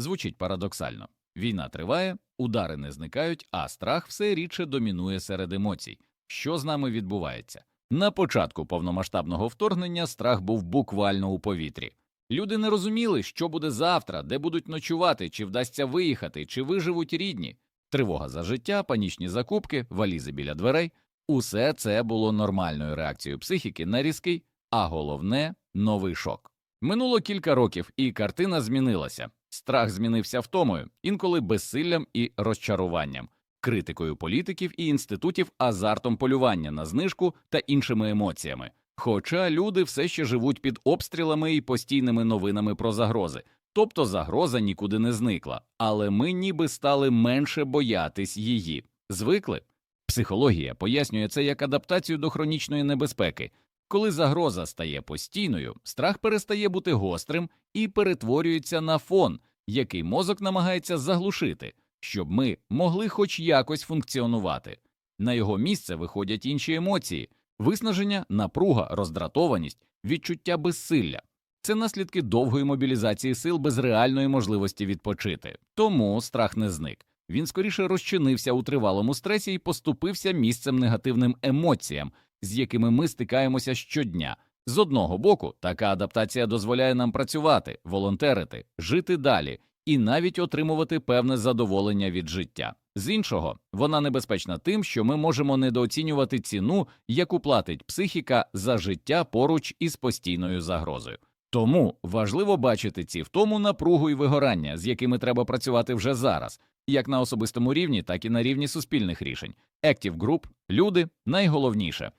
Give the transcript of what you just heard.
Звучить парадоксально. Війна триває, удари не зникають, а страх все рідше домінує серед емоцій. Що з нами відбувається? На початку повномасштабного вторгнення страх був буквально у повітрі. Люди не розуміли, що буде завтра, де будуть ночувати, чи вдасться виїхати, чи виживуть рідні. Тривога за життя, панічні закупки, валізи біля дверей усе це було нормальною реакцією психіки на різкий, а головне новий шок. Минуло кілька років, і картина змінилася. Страх змінився втомою, інколи безсиллям і розчаруванням, критикою політиків і інститутів, азартом полювання на знижку та іншими емоціями. Хоча люди все ще живуть під обстрілами і постійними новинами про загрози. Тобто загроза нікуди не зникла, але ми ніби стали менше боятись її. Звикли. Психологія пояснює це як адаптацію до хронічної небезпеки. Коли загроза стає постійною, страх перестає бути гострим і перетворюється на фон, який мозок намагається заглушити, щоб ми могли хоч якось функціонувати. На його місце виходять інші емоції виснаження, напруга, роздратованість, відчуття безсилля. Це наслідки довгої мобілізації сил без реальної можливості відпочити. Тому страх не зник. Він скоріше розчинився у тривалому стресі і поступився місцем негативним емоціям, з якими ми стикаємося щодня. З одного боку, така адаптація дозволяє нам працювати, волонтерити, жити далі і навіть отримувати певне задоволення від життя. З іншого, вона небезпечна тим, що ми можемо недооцінювати ціну, яку платить психіка за життя поруч із постійною загрозою. Тому важливо бачити ці втому напругу і вигорання, з якими треба працювати вже зараз, як на особистому рівні, так і на рівні суспільних рішень. Active Group, люди найголовніше